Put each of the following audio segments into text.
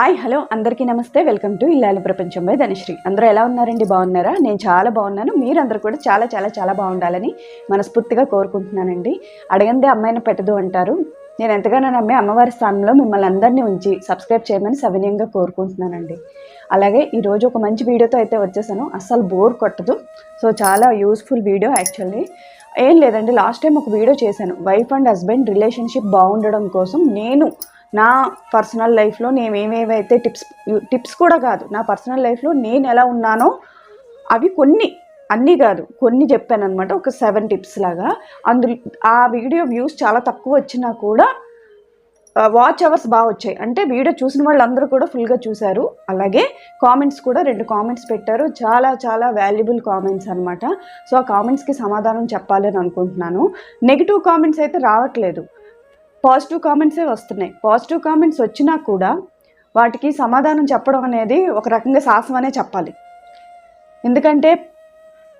Hi hello అందరికీ నమస్తే. Welcome to ఇల్లాలి ప్రపంచం బై ధనశ్రీ. అందరూ ఎలా ఉన్నారండి? బాగున్నారా? నేను చాలా బాగున్నాను. మీరందరూ కూడా చాలా చాలా చాలా బాగుండాలని మనస్ఫూర్తిగా కోరుకుంటున్నానండి. అడగందే అమ్మాయిని పెట్టదు అంటారు. నేను ఎంతగానో నమ్మే అమ్మవారి స్థానంలో మిమ్మల్ని అందరినీ ఉంచి సబ్స్క్రైబ్ చేయమని సవినయంగా కోరుకుంటున్నానండి. అలాగే ఈరోజు ఒక మంచి వీడియోతో అయితే వచ్చేసాను. అస్సలు బోర్ కొట్టదు. సో చాలా యూస్ఫుల్ వీడియో యాక్చువల్లీ. ఏం లేదండి లాస్ట్ టైం ఒక వీడియో చేశాను. వైఫ్ అండ్ హస్బెండ్ రిలేషన్షిప్ బాగుండడం కోసం నేను నా పర్సనల్ లైఫ్లో నేను ఏమేవైతే టిప్స్ టిప్స్ కూడా కాదు నా పర్సనల్ లైఫ్లో నేను ఎలా ఉన్నానో అవి కొన్ని అన్నీ కాదు కొన్ని చెప్పాను అనమాట ఒక సెవెన్ టిప్స్ లాగా. అందులో ఆ వీడియో వ్యూస్ చాలా తక్కువ వచ్చినా కూడా వాచ్ అవర్స్ బాగా వచ్చాయి. అంటే వీడియో చూసిన వాళ్ళందరూ కూడా ఫుల్గా చూశారు. అలాగే కామెంట్స్ కూడా రెండు కామెంట్స్ పెట్టారు. చాలా చాలా వాల్యుబుల్ కామెంట్స్ అనమాట సో ఆ కామెంట్స్కి సమాధానం చెప్పాలని అనుకుంటున్నాను. నెగిటివ్ కామెంట్స్ అయితే రావట్లేదు. పాజిటివ్ కామెంట్సే వస్తున్నాయి. పాజిటివ్ కామెంట్స్ వచ్చినా కూడా వాటికి సమాధానం చెప్పడం అనేది ఒక రకంగా సాహసం అనే చెప్పాలి. ఎందుకంటే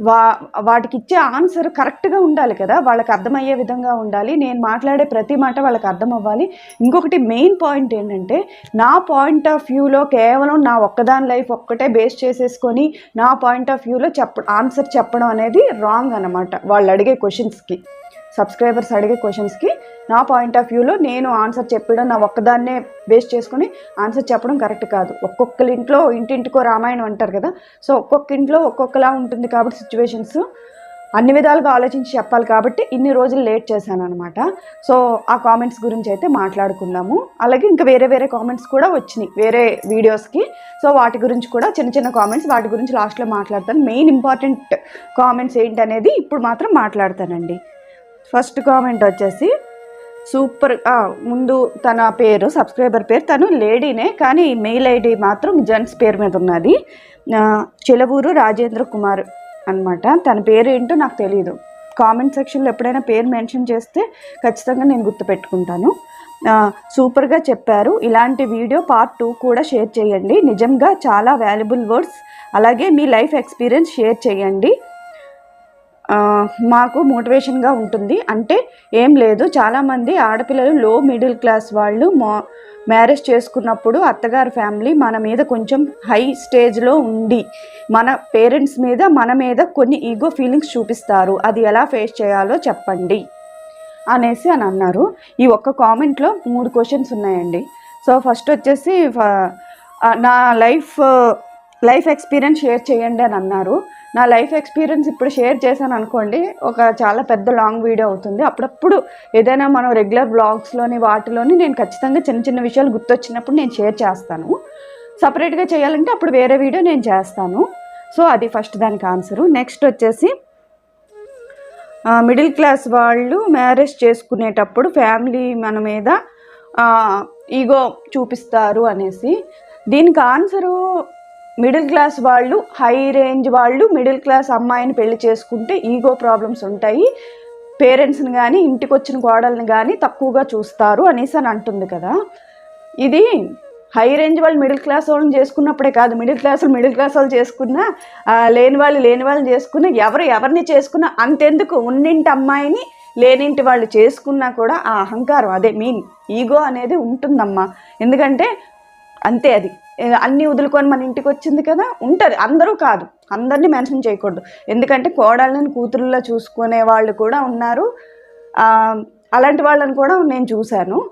వా వాటికి ఇచ్చే ఆన్సర్ కరెక్ట్గా ఉండాలి కదా. వాళ్ళకి అర్థమయ్యే విధంగా ఉండాలి. నేను మాట్లాడే ప్రతి మాట వాళ్ళకి అర్థం అవ్వాలి ఇంకొకటి మెయిన్ పాయింట్ ఏంటంటే నా పాయింట్ ఆఫ్ వ్యూలో కేవలం నా ఒక్కదాని లైఫ్ ఒక్కటే బేస్ చేసేసుకొని నా పాయింట్ ఆఫ్ వ్యూలో చెప్ప ఆన్సర్ చెప్పడం అనేది రాంగ్ అనమాట వాళ్ళు అడిగే క్వశ్చన్స్కి. సబ్స్క్రైబర్స్ అడిగే క్వశ్చన్స్కి నా పాయింట్ ఆఫ్ వ్యూలో నేను ఆన్సర్ చెప్పడం నా ఒక్కదాన్నే బేస్ చేసుకుని ఆన్సర్ చెప్పడం కరెక్ట్ కాదు. ఒక్కొక్కరి ఇంట్లో ఇంటింటికో రామాయణం అంటారు కదా సో ఒక్కొక్క ఇంట్లో ఒక్కొక్కలా ఉంటుంది కాబట్టి సిచ్యువేషన్స్. అన్ని విధాలుగా ఆలోచించి చెప్పాలి కాబట్టి ఇన్ని రోజులు లేట్ చేశాను అనమాట సో ఆ కామెంట్స్ గురించి అయితే మాట్లాడుకుందాము. అలాగే ఇంకా వేరే వేరే కామెంట్స్ కూడా వచ్చినాయి వేరే వీడియోస్కి. సో వాటి గురించి కూడా చిన్న చిన్న కామెంట్స్ వాటి గురించి లాస్ట్లో మాట్లాడతాను. మెయిన్ ఇంపార్టెంట్ కామెంట్స్ ఏంటనేది ఇప్పుడు మాత్రం మాట్లాడతానండి. ఫస్ట్ కామెంట్ వచ్చేసి సూపర్ ముందు తన పేరు సబ్స్క్రైబర్ పేరు తను లేడీనే కానీ మెయిల్ ఐడి మాత్రం జెంట్స్ పేరు మీద ఉన్నది. చెలవూరు రాజేంద్ర కుమార్ అన్నమాట. తన పేరు ఏంటో నాకు తెలియదు కామెంట్ సెక్షన్లో ఎప్పుడైనా పేరు మెన్షన్ చేస్తే ఖచ్చితంగా నేను గుర్తుపెట్టుకుంటాను సూపర్గా చెప్పారు. ఇలాంటి వీడియో పార్ట్ టూ కూడా షేర్ చేయండి. నిజంగా చాలా వాల్యుబుల్ వర్డ్స్. అలాగే మీ లైఫ్ ఎక్స్పీరియన్స్ షేర్ చేయండి. మాకు మోటివేషన్గా ఉంటుంది. అంటే ఏం లేదు. చాలామంది ఆడపిల్లలు లో మిడిల్ క్లాస్ వాళ్ళు మా మ్యారేజ్ చేసుకున్నప్పుడు అత్తగారి ఫ్యామిలీ మన మీద కొంచెం హై స్టేజ్లో ఉండి మన పేరెంట్స్ మీద మన మీద కొన్ని ఈగో ఫీలింగ్స్ చూపిస్తారు. అది ఎలా ఫేస్ చేయాలో చెప్పండి. అనేసి అని అన్నారు. ఈ ఒక్క కామెంట్లో మూడు క్వశ్చన్స్ ఉన్నాయండి. సో ఫస్ట్ వచ్చేసి ఫ- నా లైఫ్ లైఫ్ ఎక్స్పీరియన్స్ షేర్ చేయండి అని అన్నారు. నా లైఫ్ ఎక్స్పీరియన్స్ ఇప్పుడు షేర్ చేశాను అనుకోండి ఒక చాలా పెద్ద లాంగ్ వీడియో అవుతుంది. అప్పుడప్పుడు ఏదైనా మనం రెగ్యులర్ బ్లాగ్స్లోని వాటిలోని నేను ఖచ్చితంగా చిన్న చిన్న విషయాలు గుర్తొచ్చినప్పుడు నేను షేర్ చేస్తాను. సపరేట్గా చేయాలంటే అప్పుడు వేరే వీడియో నేను చేస్తాను. సో అది ఫస్ట్ దానికి ఆన్సరు. నెక్స్ట్ వచ్చేసి మిడిల్ క్లాస్ వాళ్ళు మ్యారేజ్ చేసుకునేటప్పుడు ఫ్యామిలీ మన మీద ఈగో చూపిస్తారు అనేసి. దీనికి ఆన్సరు మిడిల్ క్లాస్ వాళ్ళు హై రేంజ్ వాళ్ళు మిడిల్ క్లాస్ అమ్మాయిని పెళ్ళి చేసుకుంటే ఈగో ప్రాబ్లమ్స్ ఉంటాయి. పేరెంట్స్ని కానీ ఇంటికి వచ్చిన కోడల్ని కానీ తక్కువగా చూస్తారు అనేసి అని అంటుంది కదా. ఇది హై రేంజ్ వాళ్ళు మిడిల్ క్లాస్ వాళ్ళని చేసుకున్నప్పుడే కాదు మిడిల్ క్లాస్ వాళ్ళు మిడిల్ క్లాస్ వాళ్ళు చేసుకున్నా లేని వాళ్ళు లేని వాళ్ళని చేసుకున్నా ఎవరు ఎవరిని చేసుకున్నా అంతెందుకు ఉన్నింటి అమ్మాయిని లేనింటి వాళ్ళు చేసుకున్నా కూడా ఆ అహంకారం అదే మీన్ ఈగో అనేది ఉంటుందమ్మా. ఎందుకంటే అంతే అది. అన్నీ వదులుకొని మన ఇంటికి వచ్చింది కదా ఉంటుంది. అందరూ కాదు. అందరినీ మెన్షన్ చేయకూడదు. ఎందుకంటే కోడళ్ళని కూతురుల్లో చూసుకునే వాళ్ళు కూడా ఉన్నారు. అలాంటి వాళ్ళని కూడా నేను చూశాను.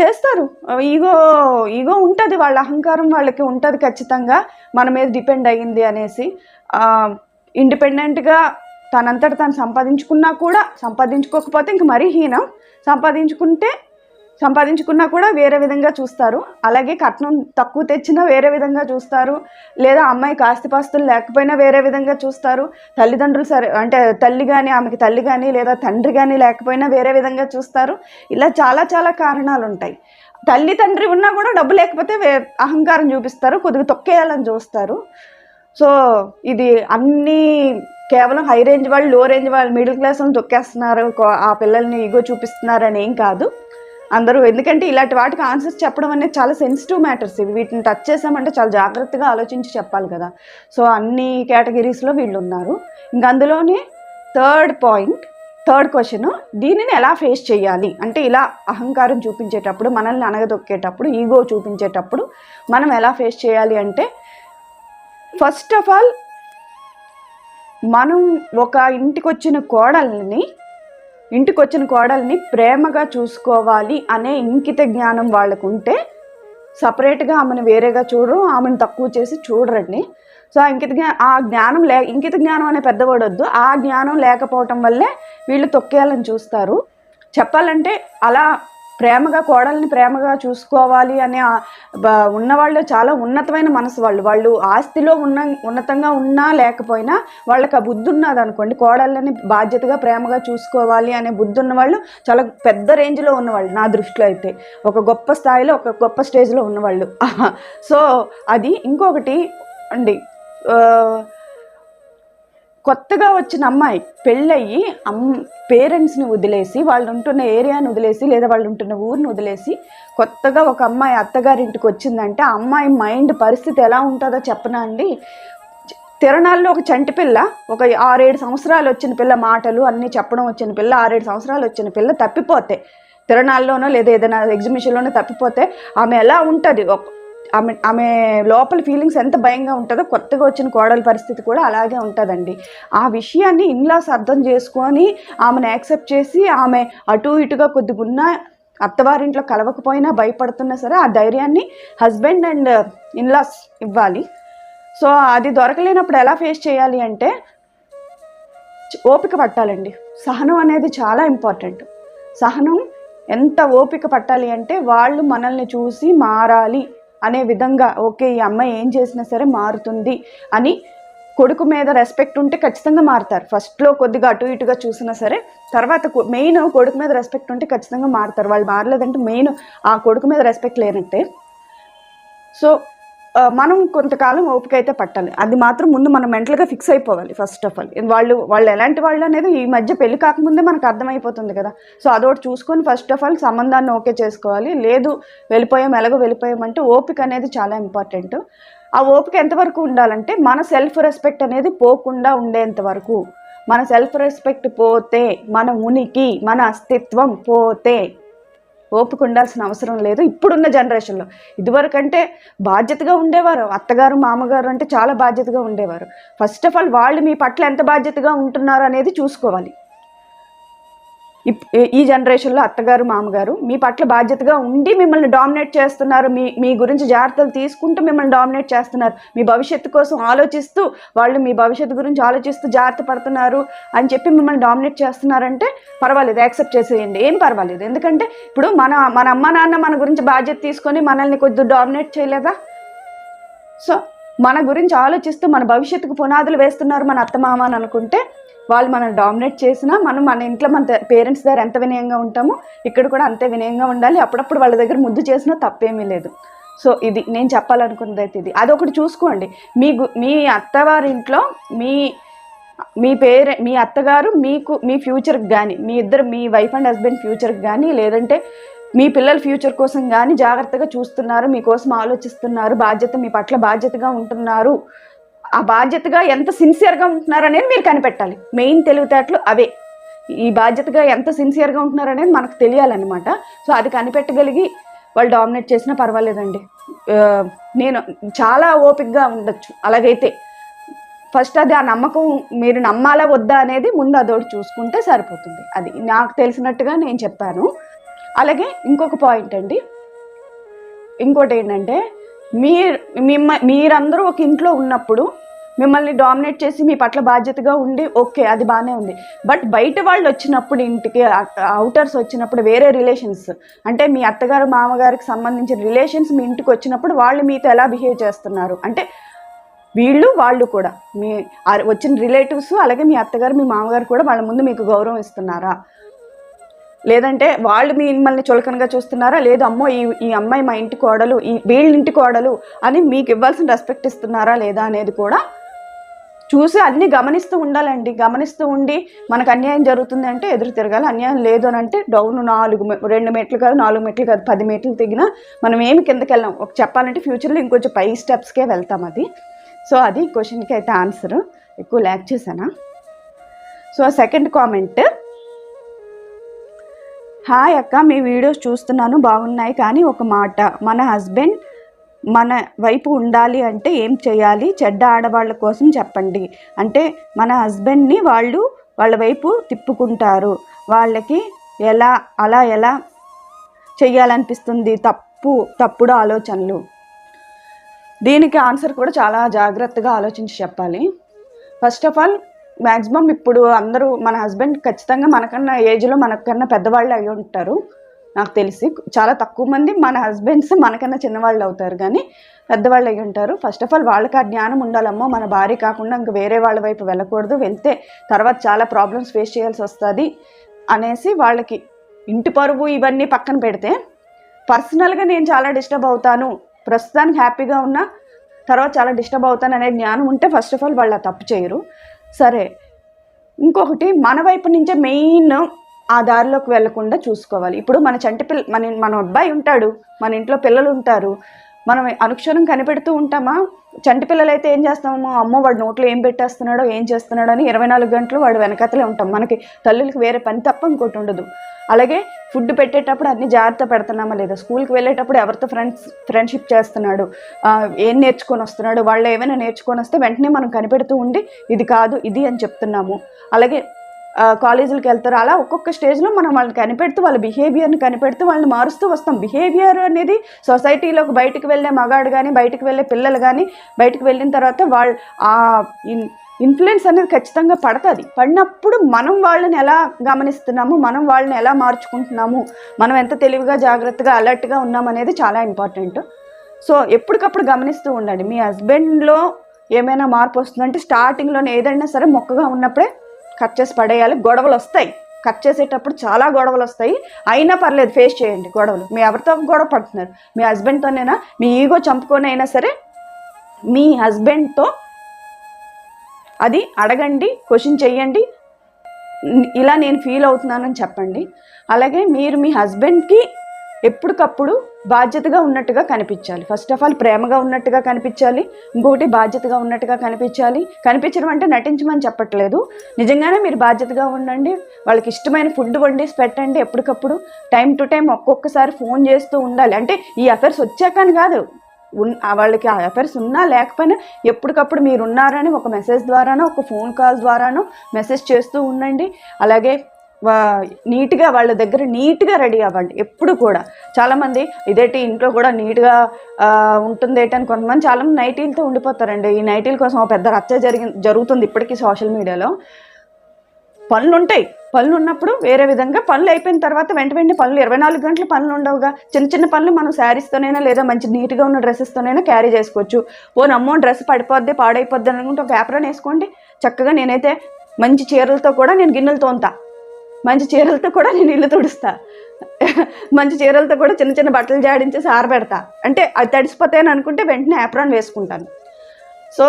చేస్తారు. ఈగో ఈగో ఉంటుంది. వాళ్ళ అహంకారం వాళ్ళకి ఉంటుంది ఖచ్చితంగా. మన మీద డిపెండ్ అయ్యింది అనేసి. ఇండిపెండెంట్గా తనంతట తను సంపాదించుకున్నా కూడా సంపాదించుకోకపోతే ఇంక మరీ హీనం. సంపాదించుకుంటే సంపాదించుకున్నా కూడా వేరే విధంగా చూస్తారు. అలాగే కట్నం తక్కువ తెచ్చినా వేరే విధంగా చూస్తారు. లేదా అమ్మాయి కాస్తిపాస్తులు లేకపోయినా వేరే విధంగా చూస్తారు. తల్లిదండ్రులు సరే అంటే తల్లి కానీ ఆమెకి తల్లి కానీ లేదా తండ్రి కానీ లేకపోయినా వేరే విధంగా చూస్తారు. ఇలా చాలా చాలా కారణాలు ఉంటాయి తల్లి తండ్రి ఉన్నా కూడా డబ్బు లేకపోతే వే అహంకారం చూపిస్తారు. కొద్దిగా తొక్కేయాలని చూస్తారు. సో ఇది అన్నీ కేవలం హై రేంజ్ వాళ్ళు లో రేంజ్ వాళ్ళు మిడిల్ క్లాస్ వాళ్ళని తొక్కేస్తున్నారు. ఆ పిల్లల్ని ఈగో చూపిస్తున్నారు అని ఏం కాదు. అందరూ. ఎందుకంటే ఇలాంటి వాటికి ఆన్సర్స్ చెప్పడం అనేది చాలా సెన్సిటివ్ మ్యాటర్స్ ఇవి వీటిని టచ్ చేసామంటే చాలా జాగ్రత్తగా ఆలోచించి చెప్పాలి కదా. సో అన్ని కేటగిరీస్లో వీళ్ళు ఉన్నారు. ఇంక అందులోనే థర్డ్ పాయింట్ థర్డ్ క్వశ్చన్ దీనిని ఎలా ఫేస్ చేయాలి? అంటే ఇలా అహంకారం చూపించేటప్పుడు మనల్ని అనగదొక్కేటప్పుడు ఈగో చూపించేటప్పుడు మనం ఎలా ఫేస్ చేయాలి అంటే ఫస్ట్ ఆఫ్ ఆల్ మనం ఒక ఇంటికి వచ్చిన కోడల్ని ఇంటికి వచ్చిన కోడల్ని ప్రేమగా చూసుకోవాలి అనే ఇంకిత జ్ఞానం వాళ్ళకు ఉంటే సపరేట్గా ఆమెను వేరేగా చూడరు ఆమెను తక్కువ చేసి చూడరండి. సో ఆ ఇంకిత జ్ఞా ఆ జ్ఞానం లే ఇంకిత జ్ఞానం అనే పెద్ద వద్దు. ఆ జ్ఞానం లేకపోవటం వల్లే వీళ్ళు తొక్కేయాలని చూస్తారు. చెప్పాలంటే అలా ప్రేమగా కోడల్ని ప్రేమగా చూసుకోవాలి అనే ఉన్నవాళ్ళు చాలా ఉన్నతమైన మనసు వాళ్ళు. వాళ్ళు ఆస్తిలో ఉన్న ఉన్నతంగా ఉన్నా లేకపోయినా వాళ్ళకి ఆ బుద్ధి ఉన్నది అనుకోండి కోడళ్ళని బాధ్యతగా ప్రేమగా చూసుకోవాలి అనే బుద్ధి ఉన్నవాళ్ళు చాలా పెద్ద రేంజ్లో ఉన్నవాళ్ళు నా దృష్టిలో అయితే. ఒక గొప్ప స్థాయిలో ఒక గొప్ప స్టేజ్లో ఉన్నవాళ్ళు. సో అది ఇంకొకటి అండి. కొత్తగా వచ్చిన అమ్మాయి పెళ్ళయి అమ్ పేరెంట్స్ని వదిలేసి వాళ్ళు ఉంటున్న ఏరియాని వదిలేసి లేదా వాళ్ళు ఉంటున్న ఊరిని వదిలేసి కొత్తగా ఒక అమ్మాయి అత్తగారింటికి వచ్చిందంటే ఆ అమ్మాయి మైండ్ పరిస్థితి ఎలా ఉంటుందో చెప్పనా అండి? తిరణాల్లో ఒక చంటి పిల్ల ఒక ఆరేడు సంవత్సరాలు వచ్చిన పిల్ల మాటలు అన్నీ చెప్పడం వచ్చిన పిల్ల ఆరేడు సంవత్సరాలు వచ్చిన పిల్ల తప్పిపోతే తిరణాల్లోనో లేదా ఏదైనా ఎగ్జిబిషన్లోనో తప్పిపోతే ఆమె ఎలా ఉంటుంది? ఆమె ఆమె లోపల ఫీలింగ్స్ ఎంత భయంగా ఉంటుందో కొత్తగా వచ్చిన కోడల పరిస్థితి కూడా అలాగే ఉంటుందండి. ఆ విషయాన్ని ఇన్లాస్ అర్థం చేసుకొని ఆమెను యాక్సెప్ట్ చేసి ఆమె అటు ఇటుగా కొద్దిగా ఉన్న అత్తవారింట్లో కలవకపోయినా భయపడుతున్నా సరే ఆ ధైర్యాన్ని హస్బెండ్ అండ్ ఇన్లాస్ ఇవ్వాలి. సో అది దొరకలేనప్పుడు ఎలా ఫేస్ చేయాలి అంటే ఓపిక పట్టాలండి. సహనం అనేది చాలా ఇంపార్టెంట్ సహనం ఎంత ఓపిక పట్టాలి అంటే వాళ్ళు మనల్ని చూసి మారాలి. అనే విధంగా ఓకే ఈ అమ్మాయి ఏం చేసినా సరే మారుతుంది అని కొడుకు మీద రెస్పెక్ట్ ఉంటే ఖచ్చితంగా మారుతారు. ఫస్ట్లో కొద్దిగా అటు ఇటుగా చూసినా సరే తర్వాత మెయిన్ కొడుకు మీద రెస్పెక్ట్ ఉంటే ఖచ్చితంగా మారుతారు. వాళ్ళు మారలేదంటే మెయిన్ ఆ కొడుకు మీద రెస్పెక్ట్ లేనట్టే. సో మనం కొంతకాలం ఓపిక అయితే పట్టాలి. అది మాత్రం ముందు మనం మెంటల్గా ఫిక్స్ అయిపోవాలి ఫస్ట్ ఆఫ్ ఆల్. వాళ్ళు వాళ్ళు ఎలాంటి వాళ్ళు అనేది ఈ మధ్య పెళ్ళి కాకముందే మనకు అర్థమైపోతుంది కదా. సో అదొకటి చూసుకొని ఫస్ట్ ఆఫ్ ఆల్ సంబంధాన్ని ఓకే చేసుకోవాలి. లేదు వెళ్ళిపోయాం ఎలాగో వెళ్ళిపోయామంటే ఓపిక అనేది చాలా ఇంపార్టెంట్. ఆ ఓపిక ఎంతవరకు ఉండాలంటే మన సెల్ఫ్ రెస్పెక్ట్ అనేది పోకుండా ఉండేంత వరకు. మన సెల్ఫ్ రెస్పెక్ట్ పోతే మన ఉనికి మన అస్తిత్వం పోతే ఓపిక ఉండాల్సిన అవసరం లేదు ఇప్పుడున్న జనరేషన్లో. ఇదివరకంటే బాధ్యతగా ఉండేవారు. అత్తగారు మామగారు అంటే చాలా బాధ్యతగా ఉండేవారు. ఫస్ట్ ఆఫ్ ఆల్ వాళ్ళు మీ పట్ల ఎంత బాధ్యతగా ఉంటున్నారు అనేది చూసుకోవాలి. ఈ జనరేషన్లో అత్తగారు మామగారు మీ పట్ల బాధ్యతగా ఉండి మిమ్మల్ని డామినేట్ చేస్తున్నారు. మీ మీ గురించి జాగ్రత్తలు తీసుకుంటూ మిమ్మల్ని డామినేట్ చేస్తున్నారు. మీ భవిష్యత్తు కోసం ఆలోచిస్తూ వాళ్ళు మీ భవిష్యత్తు గురించి ఆలోచిస్తూ జాగ్రత్త పడుతున్నారు అని చెప్పి మిమ్మల్ని డామినేట్ చేస్తున్నారంటే పర్వాలేదు యాక్సెప్ట్ చేసేయండి. ఏం పర్వాలేదు. ఎందుకంటే ఇప్పుడు మన మన అమ్మ నాన్న మన గురించి బాధ్యత తీసుకొని మనల్ని కొద్దిగా డామినేట్ చేయలేదా? సో మన గురించి ఆలోచిస్తూ మన భవిష్యత్తుకు పునాదులు వేస్తున్నారు మన అత్తమామ అని అనుకుంటే వాళ్ళు మనల్ని డామినేట్ చేసినా మనం మన ఇంట్లో మన పేరెంట్స్ దగ్గర ఎంత వినయంగా ఉంటామో ఇక్కడ కూడా అంతే వినయంగా ఉండాలి. అప్పుడప్పుడు వాళ్ళ దగ్గర ముద్దు చేసినా తప్పేమీ లేదు. సో ఇది నేను చెప్పాలనుకున్నది అయితే ఇది. అదొకటి చూసుకోండి. మీ గు- మీ అత్తవారింట్లో మీ మీ పేరే మీ అత్తగారు మీకు మీ ఫ్యూచర్కి కానీ మీ ఇద్దరు మీ వైఫ్ అండ్ హస్బెండ్ ఫ్యూచర్కి కానీ లేదంటే మీ పిల్లల ఫ్యూచర్ కోసం కానీ జాగ్రత్తగా చూస్తున్నారు మీకోసం ఆలోచిస్తున్నారు బాధ్యత మీ పట్ల బాధ్యతగా ఉంటున్నారు. ఆ బాధ్యతగా ఎంత సిన్సియర్గా ఉంటున్నారు అనేది మీరు కనిపెట్టాలి. మెయిన్ తెలివితేటలు అవే. ఈ బాధ్యతగా ఎంత సిన్సియర్గా ఉంటున్నారు అనేది మనకు తెలియాలన్నమాట. సో అది కనిపెట్టగలిగి వాళ్ళు డామినేట్ చేసినా పర్వాలేదండి. నేను చాలా ఓపికగా ఉండొచ్చు. అలాగైతే ఫస్ట్ అది ఆ నమ్మకం మీరు నమ్మాలా వద్దా అనేది ముందు అదోటి చూసుకుంటే సరిపోతుంది. అది నాకు తెలిసినట్టుగా నేను చెప్పాను. అలాగే ఇంకొక పాయింట్ అండి. ఇంకోటి ఏంటంటే మీరు మిమ్మ మీరందరూ ఒక ఇంట్లో ఉన్నప్పుడు మిమ్మల్ని డామినేట్ చేసి మీ పట్ల బాధ్యతగా ఉండి ఓకే అది బాగానే ఉంది. బట్ బయట వాళ్ళు వచ్చినప్పుడు ఇంటికి అవుటర్స్ వచ్చినప్పుడు వేరే రిలేషన్స్. అంటే మీ అత్తగారు మామగారికి సంబంధించిన రిలేషన్స్ మీ ఇంటికి వచ్చినప్పుడు వాళ్ళు మీతో ఎలా బిహేవ్ చేస్తున్నారు? అంటే వీళ్ళు వాళ్ళు కూడా. మీ వచ్చిన రిలేటివ్స్ అలాగే మీ అత్తగారు మీ మామగారు కూడా వాళ్ళ ముందు మీకు గౌరవం ఇస్తున్నారా? లేదంటే వాళ్ళు మిమ్మల్ని చులకనగా చూస్తున్నారా? లేదు అమ్మో ఈ ఈ అమ్మాయి మా ఇంటి కోడలు ఈ వీళ్ళ ఇంటి కోడలు అని మీకు ఇవ్వాల్సిన రెస్పెక్ట్ ఇస్తున్నారా లేదా అనేది కూడా చూసి అన్ని గమనిస్తూ ఉండాలండి. గమనిస్తూ ఉండి మనకు అన్యాయం జరుగుతుంది అంటే ఎదురు తిరగాలి. అన్యాయం లేదు అని అంటే డౌన్ నాలుగు రెండు మెట్లు కాదు నాలుగు మెట్లు కాదు పది మెట్లు దిగినా మనం ఏమి కిందకి వెళ్ళాం. ఒక చెప్పాలంటే ఫ్యూచర్లో ఇంకొంచెం పై స్టెప్స్కే వెళ్తాం అది. సో అది క్వశ్చన్కి అయితే ఆన్సర్ ఎక్కువ ల్యాక్ చేశానా? సో సెకండ్ కామెంట్ హాయ్ అక్క మీ వీడియోస్ చూస్తున్నాను బాగున్నాయి. కానీ ఒక మాట మన హస్బెండ్ మన వైపు ఉండాలి అంటే ఏం చేయాలి? చెడ్డ ఆడవాళ్ళ కోసం చెప్పండి. అంటే మన హస్బెండ్ని వాళ్ళు వాళ్ళ వైపు తిప్పుకుంటారు. వాళ్ళకి ఎలా అలా ఎలా చెయ్యాలనిపిస్తుంది తప్పు తప్పుడు ఆలోచనలు. దీనికి ఆన్సర్ కూడా చాలా జాగ్రత్తగా ఆలోచించి చెప్పాలి. ఫస్ట్ ఆఫ్ ఆల్ మ్యాక్సిమం ఇప్పుడు అందరూ మన హస్బెండ్ ఖచ్చితంగా మనకన్నా ఏజ్లో మనకన్నా పెద్దవాళ్ళు అయి ఉంటారు. నాకు తెలిసి చాలా తక్కువ మంది మన హస్బెండ్స్ మనకన్నా చిన్నవాళ్ళు అవుతారు. కానీ పెద్దవాళ్ళు అయి ఉంటారు. ఫస్ట్ ఆఫ్ ఆల్ వాళ్ళకి ఆ జ్ఞానం ఉండాలమ్మో. మన భార్య కాకుండా ఇంక వేరే వాళ్ళ వైపు వెళ్ళకూడదు. వెళ్తే తర్వాత చాలా ప్రాబ్లమ్స్ ఫేస్ చేయాల్సి వస్తుంది అనేసి వాళ్ళకి ఇంటి పరువు ఇవన్నీ పక్కన పెడితే పర్సనల్గా నేను చాలా డిస్టర్బ్ అవుతాను. ప్రస్తుతానికి హ్యాపీగా ఉన్నా తర్వాత చాలా డిస్టర్బ్ అవుతాను అనే జ్ఞానం ఉంటే ఫస్ట్ ఆఫ్ ఆల్ వాళ్ళు ఆ తప్పు చేయరు. సరే. ఇంకొకటి మన వైపు నుంచే మెయిన్ ఆ దారిలోకి వెళ్ళకుండా చూసుకోవాలి. ఇప్పుడు మన చంటి పిల్ల మన మన అబ్బాయి ఉంటాడు మన ఇంట్లో పిల్లలు ఉంటారు. మనం అనుక్షణం కనిపెడుతూ ఉంటామా? చంటి పిల్లలైతే ఏం చేస్తాము అమ్మో వాడు నోట్లో ఏం పెట్టేస్తున్నాడో ఏం చేస్తున్నాడో అని ఇరవై నాలుగు గంటలు వాడు వెనకతలే ఉంటాం. మనకి తల్లులకి వేరే పని తప్ప ఇంకోటి ఉండదు. అలాగే ఫుడ్ పెట్టేటప్పుడు అన్ని జాగ్రత్త పెడుతున్నామా లేదా? స్కూల్కి వెళ్ళేటప్పుడు ఎవరితో ఫ్రెండ్స్ ఫ్రెండ్షిప్ చేస్తున్నాడు? ఏం నేర్చుకొని వస్తున్నాడు? వాళ్ళు ఏమైనా నేర్చుకొని వస్తే వెంటనే మనం కనిపెడుతూ ఉండి ఇది కాదు ఇది అని చెప్తున్నాము. అలాగే కాలేజీలకు వెళ్తారు. అలా ఒక్కొక్క స్టేజ్లో మనం వాళ్ళని కనిపెడుతూ వాళ్ళ బిహేవియర్ని కనిపెడుతూ వాళ్ళని మారుస్తూ వస్తాం. బిహేవియర్ అనేది సొసైటీలోకి బయటకు వెళ్ళే మగాడు కానీ బయటకు వెళ్ళే పిల్లలు కానీ బయటికి వెళ్ళిన తర్వాత వాళ్ళు ఆ ఇన్ ఇన్ఫ్లుయెన్స్ అనేది ఖచ్చితంగా పడుతుంది. పడినప్పుడు మనం వాళ్ళని ఎలా గమనిస్తున్నాము? మనం వాళ్ళని ఎలా మార్చుకుంటున్నాము? మనం ఎంత తెలివిగా జాగ్రత్తగా అలర్ట్గా ఉన్నామనేది చాలా ఇంపార్టెంట్. సో ఎప్పటికప్పుడు గమనిస్తూ ఉండండి. మీ హస్బెండ్లో ఏమైనా మార్పు వస్తుందంటే స్టార్టింగ్లోనే ఏదైనా సరే మొక్కగా ఉన్నప్పుడే కట్ చేసి పడేయాలి. గొడవలు వస్తాయి. కట్ చేసేటప్పుడు చాలా గొడవలు వస్తాయి. అయినా పర్లేదు ఫేస్ చేయండి గొడవలు. మీ ఎవరితో గొడవ పడుతున్నారు? మీ హస్బెండ్తోనైనా? మీ ఈగో చంపుకొని అయినా సరే మీ హస్బెండ్తో అది అడగండి క్వశ్చన్ చేయండి ఇలా నేను ఫీల్ అవుతున్నానని చెప్పండి. అలాగే మీరు మీ హస్బెండ్కి ఎప్పటికప్పుడు బాధ్యతగా ఉన్నట్టుగా కనిపించాలి. ఫస్ట్ ఆఫ్ ఆల్ ప్రేమగా ఉన్నట్టుగా కనిపించాలి. ఇంకొకటి బాధ్యతగా ఉన్నట్టుగా కనిపించాలి. కనిపించడం అంటే నటించమని చెప్పట్లేదు. నిజంగానే మీరు బాధ్యతగా ఉండండి. వాళ్ళకి ఇష్టమైన ఫుడ్ వండేసి పెట్టండి ఎప్పటికప్పుడు. టైం టు టైం ఒక్కొక్కసారి ఫోన్ చేస్తూ ఉండాలి. అంటే ఈ అఫైర్స్ వచ్చాకని కాదు. ఉన్ వాళ్ళకి ఆ అఫైర్స్ ఉన్నా లేకపోయినా ఎప్పటికప్పుడు మీరు ఉన్నారని ఒక మెసేజ్ ద్వారానో ఒక ఫోన్ కాల్ ద్వారానో మెసేజ్ చేస్తూ ఉండండి. అలాగే నీట్గా వాళ్ళ దగ్గర నీట్గా రెడీ అవ్వండి ఎప్పుడు కూడా. చాలామంది ఇదేంటి ఇంట్లో కూడా నీట్గా ఉంటుంది ఏంటని కొంతమంది చాలామంది నైటీలతో ఉండిపోతారండి. ఈ నైటీల కోసం పెద్ద రచ్చ జరిగి జరుగుతుంది ఇప్పటికీ సోషల్ మీడియాలో. పనులు ఉంటాయి పనులు ఉన్నప్పుడు వేరే విధంగా పనులు అయిపోయిన తర్వాత వెంట వెంటనే పనులు ఇరవై నాలుగు గంటలు పనులు ఉండవుగా. చిన్న చిన్న పనులు మనం శారీస్తోనైనా లేదా మంచి నీట్గా ఉన్న డ్రెస్సెస్తోనైనా క్యారీ చేసుకోవచ్చు. ఓ నమ్మో డ్రెస్ పడిపోద్ది పాడైపోద్ది అనుకుంటే ఒక యాప్రాన్ వేసుకోండి. చక్కగా నేనైతే మంచి చీరలతో కూడా నేను గిన్నెలు తోంతా మంచి చీరలతో కూడా నేను ఇల్లు తుడుస్తా. మంచి చీరలతో కూడా చిన్న చిన్న బట్టలు జాడించేసి ఆరబెడతా అంటే అది తడిసిపోతాయని అనుకుంటే వెంటనే యాప్రాన్ వేసుకుంటాను. సో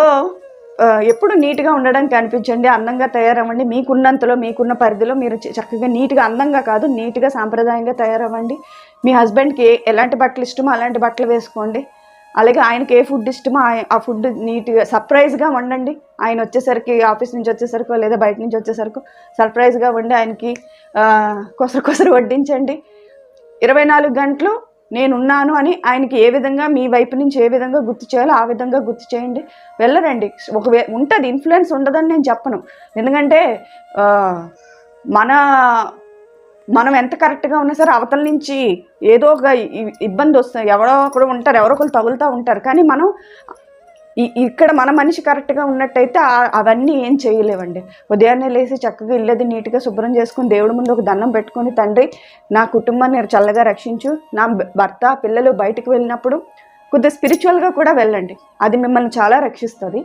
ఎప్పుడు నీట్గా ఉండడానికి అనిపించండి అందంగా తయారవ్వండి. మీకున్నంతలో మీకున్న పరిధిలో మీరు చక్కగా నీట్గా అందంగా కాదు నీట్గా సాంప్రదాయంగా తయారవ్వండి. మీ హస్బెండ్కి ఎలాంటి బట్టలు ఇష్టమో అలాంటి బట్టలు వేసుకోండి. అలాగే ఆయనకి ఏ ఫుడ్ ఇష్టమో ఆ ఫుడ్ నీట్గా సర్ప్రైజ్గా వండండి. ఆయన వచ్చేసరికి ఆఫీస్ నుంచి వచ్చేసరికో లేదా బయట నుంచి వచ్చేసరికి సర్ప్రైజ్గా వండి ఆయనకి కొసరు కొసరు వడ్డించండి. ఇరవై నాలుగు గంటలు నేనున్నాను అని ఆయనకి ఏ విధంగా మీ వైపు నుంచి ఏ విధంగా గుర్తు చేయాలో ఆ విధంగా గుర్తు చేయండి. వెళ్ళరండి. ఒకవే ఉంటుంది ఇన్ఫ్లుయెన్స్ ఉండదని నేను చెప్పను. ఎందుకంటే మన మనం ఎంత కరెక్ట్గా ఉన్నా సరే అవతల నుంచి ఏదో ఒక ఇబ్బంది వస్తుంది. ఎవరో ఒకరు ఉంటారు ఎవరో ఒకరు తగులుతూ ఉంటారు. కానీ మనం ఇక్కడ మన మనిషి కరెక్ట్గా ఉన్నట్టయితే అవన్నీ ఏం చేయలేవండి. ఉదయాన్నే లేచి చక్కగా ఇల్లది నీట్గా శుభ్రం చేసుకుని దేవుడి ముందు ఒక దండం పెట్టుకొని తండ్రి నా కుటుంబాన్ని చల్లగా రక్షించు. నా భర్త పిల్లలు బయటికి వెళ్ళినప్పుడు కొద్దిగా స్పిరిచువల్గా కూడా వెళ్ళండి. అది మిమ్మల్ని చాలా రక్షిస్తుంది.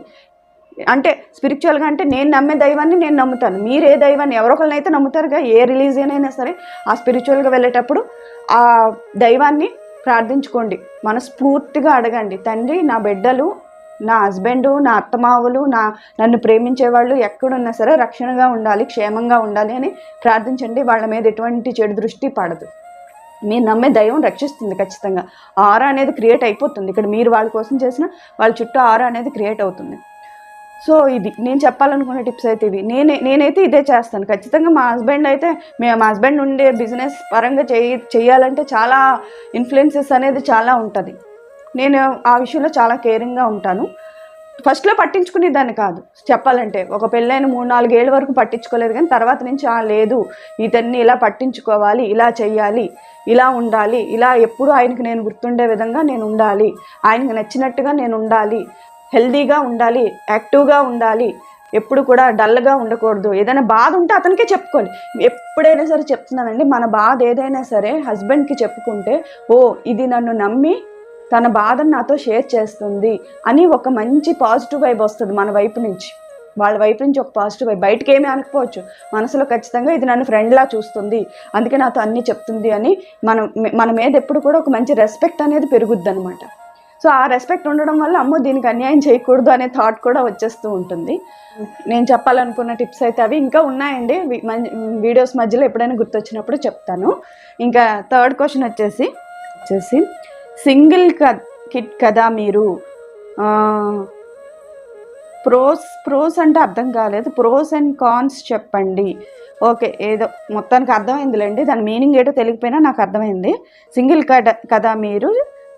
అంటే స్పిరిచువల్గా అంటే నేను నమ్మే దైవాన్ని నేను నమ్ముతాను. మీరు ఏ దైవాన్ని ఎవరొకరిని అయితే నమ్ముతారుగా ఏ రిలీజియన్ అయినా సరే ఆ స్పిరిచువల్గా వెళ్ళేటప్పుడు ఆ దైవాన్ని ప్రార్థించుకోండి. మనస్ఫూర్తిగా అడగండి. తండ్రి నా బిడ్డలు నా హస్బెండ్ నా అత్తమావులు నా నన్ను ప్రేమించే వాళ్ళు ఎక్కడున్నా సరే రక్షణగా ఉండాలి క్షేమంగా ఉండాలి అని ప్రార్థించండి. వాళ్ళ మీద ఎటువంటి చెడు దృష్టి పడదు. మీరు నమ్మే దైవం రక్షిస్తుంది ఖచ్చితంగా. ఆరా అనేది క్రియేట్ అయిపోతుంది. ఇక్కడ మీరు వాళ్ళ కోసం చేసిన వాళ్ళ చుట్టూ ఆరా అనేది క్రియేట్ అవుతుంది. సో ఇది నేను చెప్పాలనుకున్న టిప్స్ అయితే ఇవి. నేనే నేనైతే ఇదే చేస్తాను. ఖచ్చితంగా మా హస్బెండ్ అయితే మేము మా హస్బెండ్ ఉండే బిజినెస్ పరంగా చేయి చేయాలంటే చాలా ఇన్ఫ్లుయెన్సెస్ అనేది చాలా ఉంటుంది. నేను ఆ విషయంలో చాలా కేరింగ్గా ఉంటాను. ఫస్ట్లో పట్టించుకునేదాన్ని కాదు చెప్పాలంటే. ఒక పెళ్ళైన మూడు నాలుగేళ్ళ వరకు పట్టించుకోలేదు కానీ తర్వాత నుంచి ఆ లేదు. ఇతన్ని ఇలా పట్టించుకోవాలి ఇలా చెయ్యాలి ఇలా ఉండాలి ఇలా ఎప్పుడు ఆయనకి నేను గుర్తుండే విధంగా నేను ఉండాలి ఆయనకి నచ్చినట్టుగా నేను ఉండాలి హెల్దీగా ఉండాలి యాక్టివ్గా ఉండాలి ఎప్పుడు కూడా డల్గా ఉండకూడదు. ఏదైనా బాధ ఉంటే అతనికే చెప్పుకోండి. ఎప్పుడైనా సరే చెప్తున్నానండి మన బాధ ఏదైనా సరే హస్బెండ్కి చెప్పుకుంటే ఓ ఇది నన్ను నమ్మి తన బాధను నాతో షేర్ చేస్తుంది అని ఒక మంచి పాజిటివ్ వైబ్ వస్తుంది మన వైపు నుంచి. వాళ్ళ వైపు నుంచి ఒక పాజిటివ్ వైబ్. బయటకి ఏమీ అనకపోవచ్చు. మనసులో ఖచ్చితంగా ఇది నన్ను ఫ్రెండ్లా చూస్తుంది. అందుకే నాతో అన్నీ చెప్తుంది అని మనం మన మీద ఎప్పుడు కూడా ఒక మంచి రెస్పెక్ట్ అనేది పెరుగుద్ది అనమాట సో ఆ రెస్పెక్ట్ ఉండడం వల్ల అమ్మో దీనికి అన్యాయం చేయకూడదు అనే థాట్ కూడా వచ్చేస్తూ ఉంటుంది. నేను చెప్పాలనుకున్న టిప్స్ అయితే అవి ఇంకా ఉన్నాయండి. వీడియోస్ మధ్యలో ఎప్పుడైనా గుర్తొచ్చినప్పుడు చెప్తాను. ఇంకా థర్డ్ క్వశ్చన్ వచ్చేసి వచ్చేసి సింగిల్ కిట్ కదా మీరు? ప్రోస్ ప్రోస్ అంటే అర్థం కాలేదు. ప్రోస్ అండ్ కాన్స్ చెప్పండి. ఓకే ఏదో మొత్తానికి అర్థమైందిలేండి. దాని మీనింగ్ ఏటో తెలియకపోయినా నాకు అర్థమైంది. సింగిల్ కద కదా మీరు?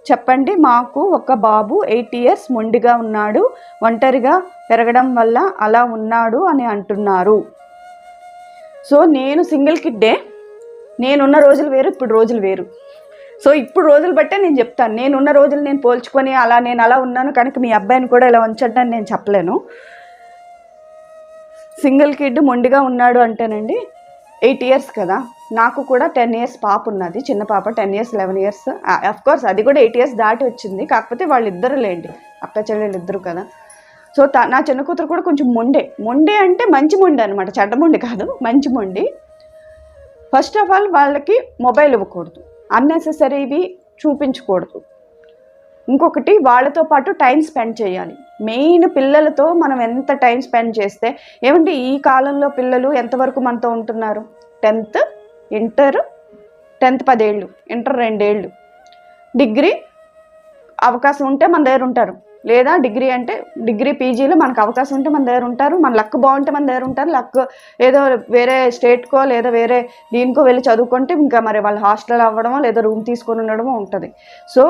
చెప్పండి మాకు ఒక బాబు ఎయిట్ ఇయర్స్ మొండిగా ఉన్నాడు ఒంటరిగా పెరగడం వల్ల అలా ఉన్నాడు అని అంటున్నారు. సో నేను సింగిల్ కిడ్డే నేనున్న రోజులు వేరు ఇప్పుడు రోజులు వేరు. సో ఇప్పుడు రోజులు బట్టే నేను చెప్తాను నేనున్న రోజులు నేను పోల్చుకొని అలా నేను అలా ఉన్నాను కనుక మీ అబ్బాయిని కూడా ఇలా ఉంచండి నేను చెప్పలేను. సింగిల్ కిడ్ మొండిగా ఉన్నాడు అంటేనండి ఎయిట్ ఇయర్స్ కదా. నాకు కూడా టెన్ ఇయర్స్ పాప ఉన్నది. చిన్న పాప ten years eleven years. Course అది కూడా ఎయిట్ ఇయర్స్ దాటి వచ్చింది. కాకపోతే వాళ్ళిద్దరు లేండి. అక్క చెల్లెలు ఇద్దరు కదా. సో నా చిన్న కూతురు కూడా కొంచెం మొండే. మొండే అంటే మంచి మొండి అనమాట చెడ్డ మొండి కాదు. మంచి మొండి. ఫస్ట్ ఆఫ్ ఆల్ వాళ్ళకి మొబైల్ ఇవ్వకూడదు. అన్నెసెసరీవి చూపించకూడదు. ఇంకొకటి వాళ్ళతో పాటు టైం స్పెండ్ చేయాలి. మెయిన్ పిల్లలతో మనం ఎంత టైం స్పెండ్ చేస్తే ఏమంటే ఈ కాలంలో పిల్లలు ఎంతవరకు మనతో ఉంటున్నారు? టెన్త్ ఇంటర్ టెన్త్ పదేళ్ళు ఇంటర్ రెండేళ్ళు. డిగ్రీ అవకాశం ఉంటే మన దగ్గర ఉంటారు. లేదా డిగ్రీ అంటే డిగ్రీ పీజీలో మనకు అవకాశం ఉంటే మన దగ్గర ఉంటారు. మన లక్ బాగుంటే మన దగ్గర ఉంటారు. లక్ ఏదో వేరే స్టేట్కో లేదా వేరే దీనికో వెళ్ళి చదువుకుంటే ఇంకా మరి వాళ్ళ హాస్టల్ అవ్వడమో లేదా రూమ్ తీసుకొని ఉండడమో ఉంటుంది. సో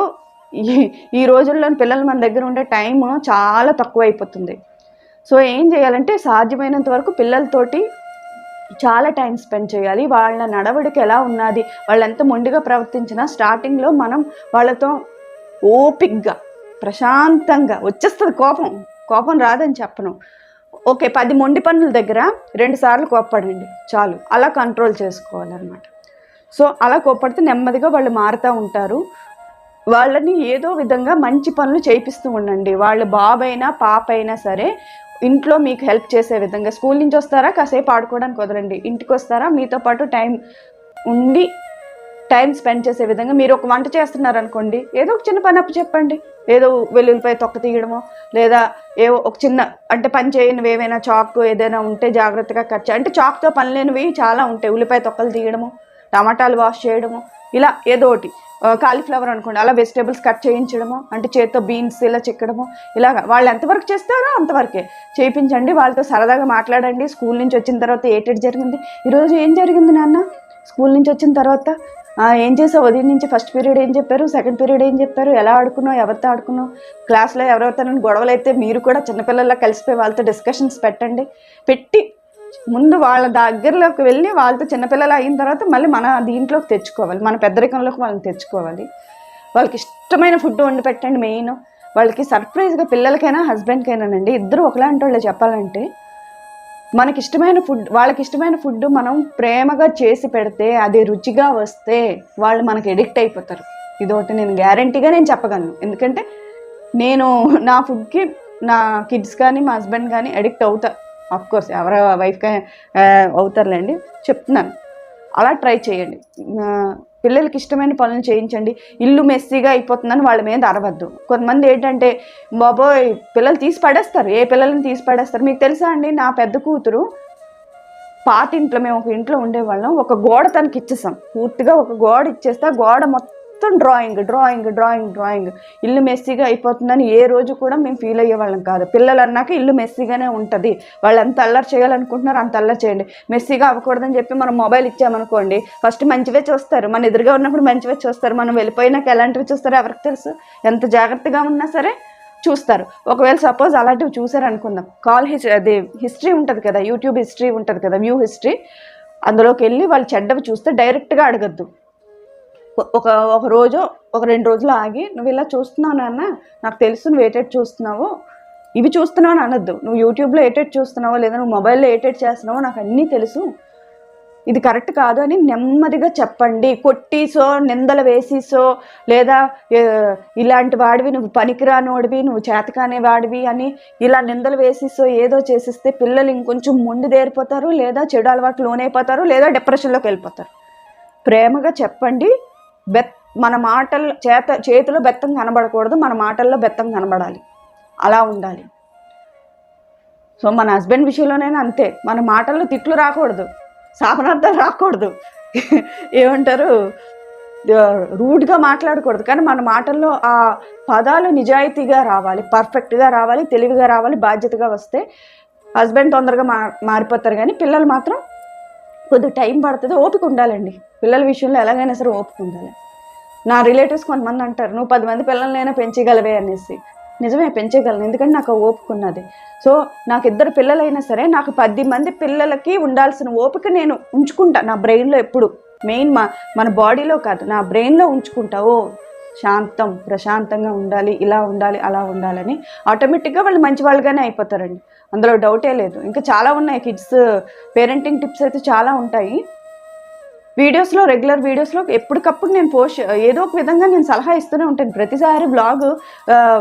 ఈ ఈ రోజుల్లో పిల్లలు మన దగ్గర ఉండే టైం చాలా తక్కువ అయిపోతుంది సో ఏం చేయాలంటే సాధ్యమైనంత వరకు పిల్లలతోటి చాలా టైం స్పెండ్ చేయాలి. వాళ్ళ నడవడికి ఎలా ఉన్నది వాళ్ళు ఎంత మొండిగా ప్రవర్తించినా స్టార్టింగ్లో మనం వాళ్ళతో ఓపిక్గా ప్రశాంతంగా వచ్చేస్తుంది కోపం. కోపం రాదని చెప్పను. ఓకే పది మొండి పనుల దగ్గర రెండు సార్లు కోప్పడండి. చాలు. అలా కంట్రోల్ చేసుకోవాలన్నమాట. సో అలా కోప్పడితే నెమ్మదిగా వాళ్ళు మారుతూ ఉంటారు. వాళ్ళని ఏదో విధంగా మంచి పనులు చేయిస్తూ ఉండండి. వాళ్ళు బాబైనా పాప అయినా సరే ఇంట్లో మీకు హెల్ప్ చేసే విధంగా. స్కూల్ నుంచి వస్తారా? కాసేపు ఆడుకోవడానికి వదలండి. ఇంటికి వస్తారా? మీతో పాటు టైం ఉండి టైం స్పెండ్ చేసే విధంగా. మీరు ఒక వంట చేస్తున్నారు అనుకోండి ఏదో ఒక చిన్న పని అప్పు చెప్పండి. ఏదో వెల్లుల్లిపై తొక్క తీయడమో లేదా ఏవో ఒక చిన్న అంటే పని చేయనివి ఏవైనా చాక్ ఏదైనా ఉంటే జాగ్రత్తగా కట్ చేయ అంటే చాక్తో పని లేనివి చాలా ఉంటాయి. ఉల్లిపాయ తొక్కలు తీయడము టమాటాలు వాష్ చేయడము ఇలా ఏదో ఒకటి. కాలీఫ్లవర్ అనుకోండి అలా వెజిటేబుల్స్ కట్ చేయించడము అంటే చేత్తో బీన్స్ ఇలా చెక్కడము ఇలాగ. వాళ్ళు ఎంతవరకు చేస్తారో అంతవరకే. చేయించండి వాళ్ళతో సరదాగా మాట్లాడండి. స్కూల్ నుంచి వచ్చిన తర్వాత ఏటెడ్ జరిగింది? ఈరోజు ఏం జరిగింది నాన్న? స్కూల్ నుంచి వచ్చిన తర్వాత ఏం చేసావు? ఉదయం నుంచి ఫస్ట్ పీరియడ్ ఏం చెప్పారు? సెకండ్ పీరియడ్ ఏం చెప్పారు? ఎలా ఆడుకున్నావు? ఎవరితో ఆడుకున్నావు? క్లాస్లో ఎవరెవరితో గొడవలు అయితే మీరు కూడా చిన్నపిల్లల్లా కలిసిపోయి వాళ్ళతో డిస్కషన్స్ పెట్టండి. పెట్టి ముందు వాళ్ళ దగ్గరలోకి వెళ్ళి వాళ్ళతో చిన్నపిల్లలు అయిన తర్వాత మళ్ళీ మన దీంట్లోకి తెచ్చుకోవాలి. మన పెద్దరికంలోకి వాళ్ళని తెచ్చుకోవాలి. వాళ్ళకి ఇష్టమైన ఫుడ్ వండి పెట్టండి మెయిన్. వాళ్ళకి సర్ప్రైజ్గా పిల్లలకైనా హస్బెండ్కైనానండి ఇద్దరు ఒకలాంటి వాళ్ళే చెప్పాలంటే మనకి ఇష్టమైన ఫుడ్ వాళ్ళకి ఇష్టమైన ఫుడ్ మనం ప్రేమగా చేసి పెడితే అది రుచిగా వస్తే వాళ్ళు మనకి ఎడిక్ట్ అయిపోతారు. ఇదొకటి నేను గ్యారంటీగా నేను చెప్పగలను. ఎందుకంటే నేను నా ఫుడ్కి నా కిడ్స్ కానీ మా హస్బెండ్ కానీ అడిక్ట్ అవుతా కోర్స్ ఎవరు వైఫ్గా అవుతారులేండి. చెప్తున్నాను. అలా ట్రై చేయండి. పిల్లలకి ఇష్టమైన పనులు చేయించండి. ఇల్లు మెస్సీగా అయిపోతుందని వాళ్ళ మీద అరవద్దు. కొంతమంది ఏంటంటే బాబోయ్ పిల్లలు తీసి పడేస్తారు. ఏ పిల్లల్ని తీసి పడేస్తారు? మీకు తెలుసా అండి నా పెద్ద కూతురు పాత ఇంట్లో మేము ఒక ఇంట్లో ఉండేవాళ్ళం. ఒక గోడ తనకి ఇచ్చేసాం. పూర్తిగా ఒక గోడ ఇచ్చేస్తే గోడ మొత్తం మొత్తం డ్రాయింగ్ డ్రాయింగ్ డ్రాయింగ్ డ్రాయింగ్. ఇల్లు మెస్సీగా అయిపోతుందని ఏ రోజు కూడా మేము ఫీల్ అయ్యే వాళ్ళం కాదు. పిల్లలు అన్నాక ఇల్లు మెస్సీగానే ఉంటుంది. వాళ్ళు ఎంత అల్లరి చేయాలనుకుంటున్నారు అంత అల్లరి చేయండి. మెస్సీగా అవ్వకూడదని చెప్పి మనం మొబైల్ ఇచ్చామనుకోండి ఫస్ట్ మంచివే చూస్తారు. మన ఎదురుగా ఉన్నప్పుడు మంచివే చూస్తారు. మనం వెళ్ళిపోయినాక ఎలాంటివి చూస్తారో ఎవరికి తెలుసు? ఎంత జాగ్రత్తగా ఉన్నా సరే చూస్తారు. ఒకవేళ సపోజ్ అలాంటివి చూసారు అనుకుందాం కాల్ హిస్ అది హిస్టరీ ఉంటుంది కదా యూట్యూబ్ హిస్టరీ ఉంటుంది కదా వ్యూ హిస్టరీ. అందులోకి వెళ్ళి వాళ్ళు చెడ్డవి చూస్తే డైరెక్ట్గా అడగద్దు. ఒక ఒక రోజు ఒక రెండు రోజులు ఆగి నువ్వు ఇలా చూస్తున్నావు నాన్న నాకు తెలుసు నువ్వు ఏటెట్ చూస్తున్నావు. ఇవి చూస్తున్నావు అని అనొద్దు. నువ్వు యూట్యూబ్లో ఏటెట్ చూస్తున్నావో లేదా నువ్వు మొబైల్లో ఏటెట్ చేస్తున్నావో నాకు అన్నీ తెలుసు. ఇది కరెక్ట్ కాదు అని నెమ్మదిగా చెప్పండి. కొట్టిసో నిందలు వేసిసో లేదా ఇలాంటి వాడివి నువ్వు పనికిరానోడివి నువ్వు చేతకానే వాడివి అని ఇలా నిందలు వేసిసో ఏదో చేసిస్తే పిల్లలు ఇంకొంచెం ముందు దేరిపోతారు లేదా చెడు అలవాటు లోనైపోతారు లేదా డిప్రెషన్లోకి వెళ్ళిపోతారు. ప్రేమగా చెప్పండి. బెత్ మన మాటలు చేత చేతిలో బెత్తం కనబడకూడదు మన మాటల్లో బెత్తం కనబడాలి. అలా ఉండాలి. సో మన హస్బెండ్ విషయంలోనైనా అంతే. మన మాటల్లో తిట్లు రాకూడదు. శాపనార్థాలు రాకూడదు. ఏమంటారు? రూడ్గా మాట్లాడకూడదు. కానీ మన మాటల్లో ఆ పదాలు నిజాయితీగా రావాలి పర్ఫెక్ట్గా రావాలి తెలివిగా రావాలి బాధ్యతగా వస్తే హస్బెండ్ తొందరగా మా మారిపోతారు. కానీ పిల్లలు మాత్రం కొద్దిగా టైం పడుతుంది ఓపిక ఉండాలండి. పిల్లల విషయంలో ఎలాగైనా సరే ఓపిక ఉండాలి. నా రిలేటివ్స్ కొంతమంది అంటారు నువ్వు పది మంది పిల్లలనైనా పెంచగలవే అనేసి. నిజమే పెంచగలను. ఎందుకంటే నాకు ఓపుకున్నది ఓపిక ఉన్నది. సో నాకు ఇద్దరు పిల్లలైనా సరే నాకు పది మంది పిల్లలకి ఉండాల్సిన ఓపిక నేను ఉంచుకుంటా నా బ్రెయిన్లో ఎప్పుడు. మెయిన్ మా మన బాడీలో కాదు నా బ్రెయిన్లో ఉంచుకుంటా. ఓ శాంతం ప్రశాంతంగా ఉండాలి ఇలా ఉండాలి అలా ఉండాలని. ఆటోమేటిక్గా వాళ్ళు మంచి వాళ్ళుగానే అయిపోతారండి. అందులో డౌటే లేదు. ఇంకా చాలా ఉన్నాయి. కిడ్స్ పేరెంటింగ్ టిప్స్ అయితే చాలా ఉంటాయి. వీడియోస్లో రెగ్యులర్ వీడియోస్లో ఎప్పటికప్పుడు నేను పోస్ట్ ఏదో ఒక విధంగా నేను సలహా ఇస్తూనే ఉంటాను. ప్రతిసారి బ్లాగ్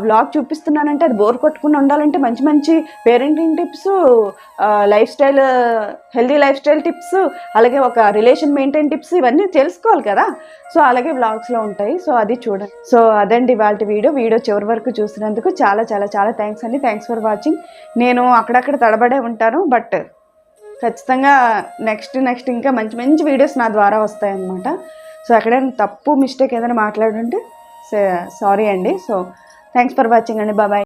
బ్లాగ్ చూపిస్తున్నానంటే అది బోర్ కొట్టుకుని ఉండాలంటే మంచి మంచి parenting tips lifestyle healthy lifestyle tips అలాగే ఒక రిలేషన్ మెయింటైన్ టిప్స్ ఇవన్నీ తెలుసుకోవాలి కదా. సో అలాగే బ్లాగ్స్లో ఉంటాయి. సో అది చూడండి. సో అదండి వాళ్ళ వీడియో. వీడియో చివరి వరకు చూసినందుకు చాలా చాలా చాలా థ్యాంక్స్ అండి. Thanks for watching. నేను అక్కడక్కడ తడబడే ఉంటాను. బట్ ఖచ్చితంగా నెక్స్ట్ నెక్స్ట్ ఇంకా మంచి మంచి వీడియోస్ నా ద్వారా వస్తాయన్నమాట. సో ఎక్కడైనా తప్పు మిస్టేక్ ఏదైనా మాట్లాడుంటే సారీ అండి. సో థ్యాంక్స్ ఫర్ వాచింగ్ అండి. బాబాయ్